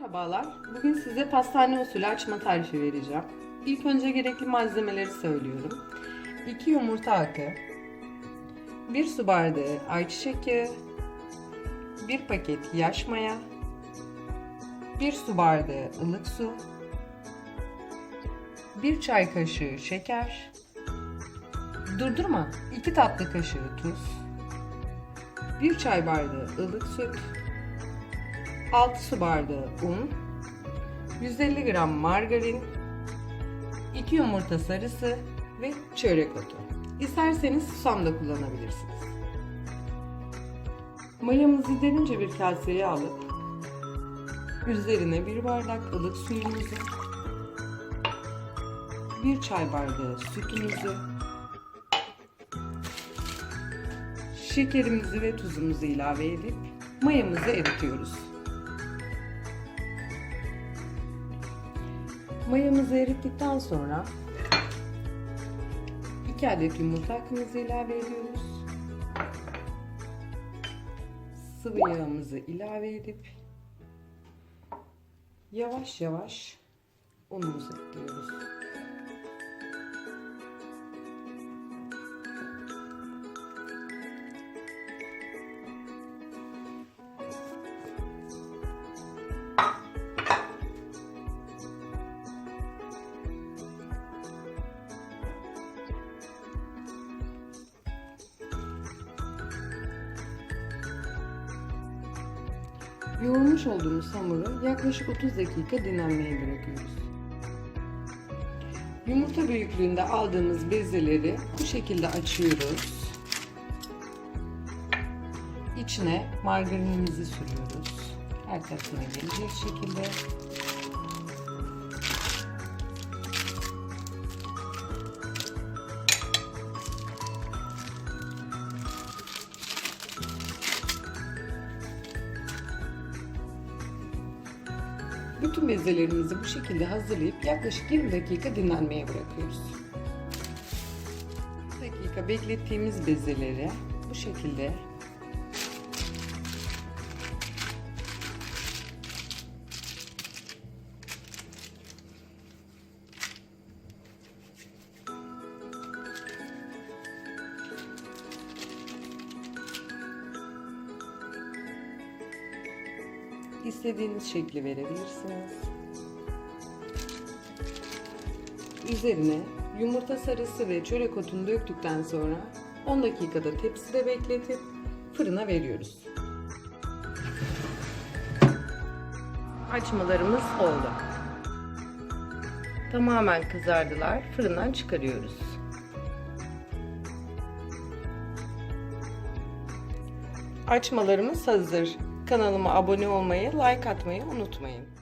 Merhabalar. Bugün size pastane usulü açma tarifi vereceğim. İlk önce gerekli malzemeleri söylüyorum. 2 yumurta akı, 1 su bardağı ayçiçek yağı, 1 paket yaş maya, 1 su bardağı ılık su, 1 çay kaşığı şeker, durdurma 2 tatlı kaşığı tuz, 1 çay bardağı ılık süt, 6 su bardağı un, 150 gram margarin, 2 yumurta sarısı ve çörek otu. İsterseniz susam da kullanabilirsiniz. Mayamızı derince bir kaseye alıp üzerine bir bardak ılık suyumuzu, bir çay bardağı sütümüzü, şekerimizi ve tuzumuzu ilave edip mayamızı eritiyoruz. Mayamızı erittikten sonra 2 adet yumurta akımızı ilave ediyoruz. Sıvı yağımızı ilave edip yavaş yavaş unumuzu ekliyoruz. Yoğurmuş olduğumuz hamuru yaklaşık 30 dakika dinlenmeye bırakıyoruz. Yumurta büyüklüğünde aldığımız bezeleri bu şekilde açıyoruz. İçine margarinimizi sürüyoruz. Her tarafına gelecek şekilde. Bütün bezelerimizi bu şekilde hazırlayıp yaklaşık 20 dakika dinlenmeye bırakıyoruz. 20 dakika beklettiğimiz bezeleri bu şekilde istediğiniz şekli verebilirsiniz. Üzerine yumurta sarısı ve çörek otunu döktükten sonra 10 dakikada tepside bekletip fırına veriyoruz. Açmalarımız oldu. Tamamen kızardılar. Fırından çıkarıyoruz. Açmalarımız hazır. Kanalıma abone olmayı, like atmayı unutmayın.